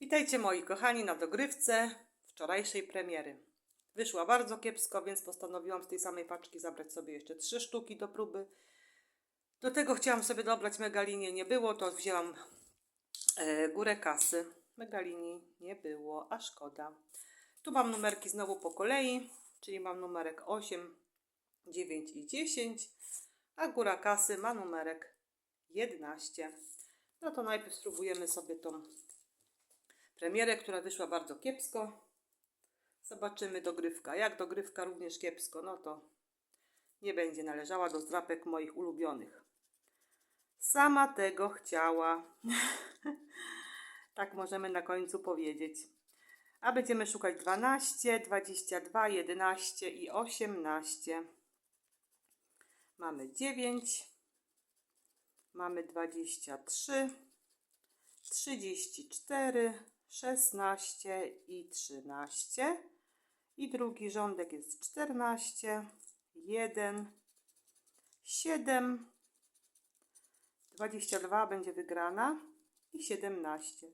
Witajcie moi kochani na dogrywce wczorajszej premiery. Wyszła bardzo kiepsko, więc postanowiłam z tej samej paczki zabrać sobie jeszcze trzy sztuki do próby. Do tego chciałam sobie dobrać megalinię, nie było, to wzięłam e, górę kasy. Megalinii nie było, a szkoda. Tu mam numerki znowu po kolei, czyli mam numerek 8, 9 i 10, a góra kasy ma numerek 11. No to najpierw spróbujemy sobie tą premierę, która wyszła bardzo kiepsko. Zobaczymy dogrywka. Jak dogrywka również kiepsko, no to nie będzie należała do zdrapek moich ulubionych. Sama tego chciała. tak możemy na końcu powiedzieć. A będziemy szukać 12, 22, 11 i 18. Mamy 9. Mamy 23, 34, 16 i 13. I drugi rządek jest 14, 1, 7, 22 będzie wygrana i 17.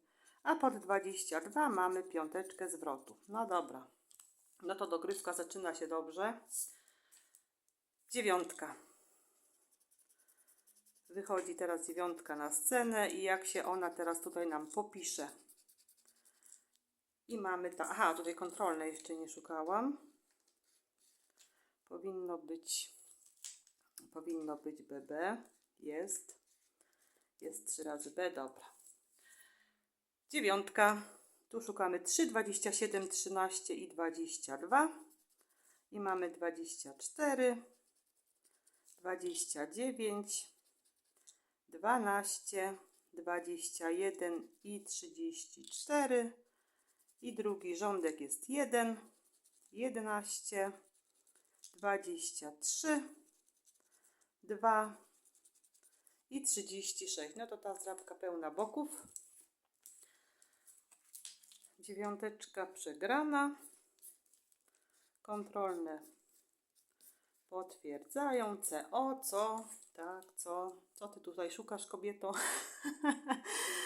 A pod 22 mamy piąteczkę zwrotu. No dobra. No to dogrywka zaczyna się dobrze. Dziewiątka. Wychodzi teraz dziewiątka na scenę i jak się ona teraz tutaj nam popisze. I mamy ta. Aha, tutaj kontrolne jeszcze nie szukałam. Powinno być. Powinno być BB. Jest. Jest 3 razy B, dobra. Dziewiątka. Tu szukamy 3, 27, 13 i 22. I mamy 24, 29, 12, 21 i 34. I drugi rządek jest 1, 11, 23, 2 i 36. No to ta zdrabka pełna boków. Dziewiąteczka przegrana. Kontrolne potwierdzają. CO, co? Tak, co? Co ty tutaj szukasz, kobieto?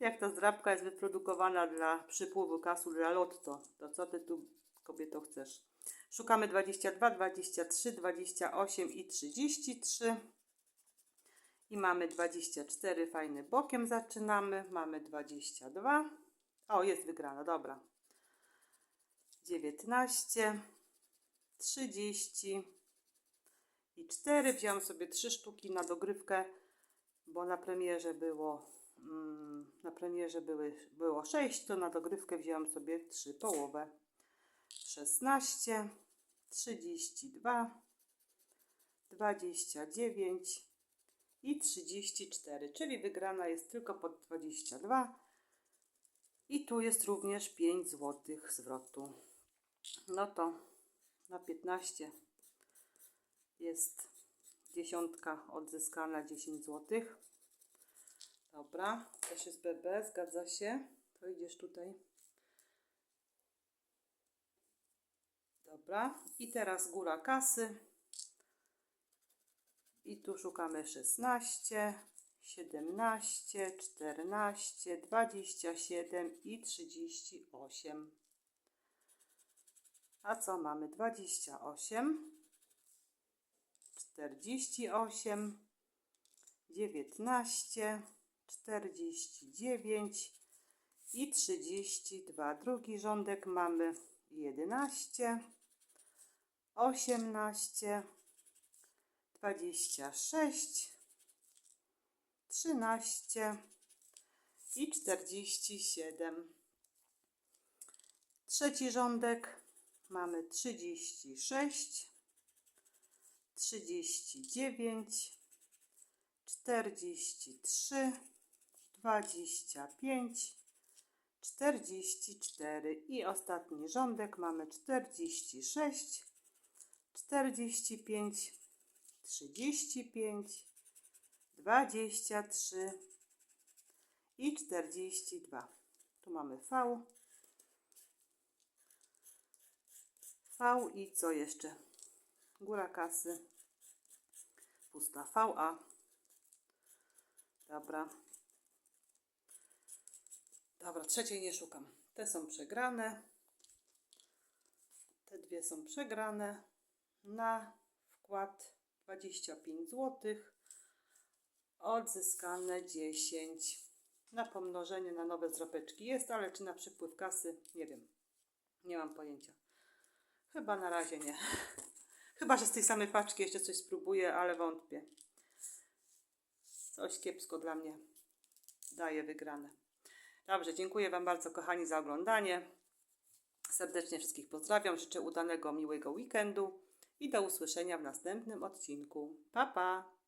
Jak ta zdrabka jest wyprodukowana dla przypływu kasu dla lotto, to co ty tu, kobieto, chcesz? Szukamy 22, 23, 28 i 33. I mamy 24, fajny bokiem zaczynamy. Mamy 22. O, jest wygrana, dobra. 19, 30 i 4. Wziąłem sobie 3 sztuki na dogrywkę, bo na premierze było na premierze były, było 6, to na dogrywkę wziąłem sobie 3 połowę. 16, 32, 29 i 34, czyli wygrana jest tylko pod 22. I tu jest również 5 zł zwrotu. No to na 15 jest dziesiątka odzyskana 10 zł. Dobra, też jest BB, zgadza się. To idziesz tutaj. Dobra, i teraz góra kasy. I tu szukamy 16, 17, 14, 27 i 38. A co mamy? 28, 48, 19, 49 i 32. Drugi rządek mamy 11, 18, 26, 13 i 47. Trzeci rządek mamy 36, 39, 43, 25, 44 i ostatni rządek mamy 46, 45, 35, 23 i 42. Tu mamy V. V i co jeszcze? Góra kasy. Pusta VA. Dobra. Dobra, trzeciej nie szukam. Te są przegrane. Te dwie są przegrane. Na wkład 25 zł. Odzyskane 10. Na pomnożenie na nowe zropeczki jest, ale czy na przypływ kasy? Nie wiem. Nie mam pojęcia. Chyba na razie nie. Chyba, że z tej samej paczki jeszcze coś spróbuję, ale wątpię. Coś kiepsko dla mnie daje wygrane. Dobrze, dziękuję Wam bardzo, kochani, za oglądanie. Serdecznie wszystkich pozdrawiam. Życzę udanego, miłego weekendu i do usłyszenia w następnym odcinku. Pa, pa!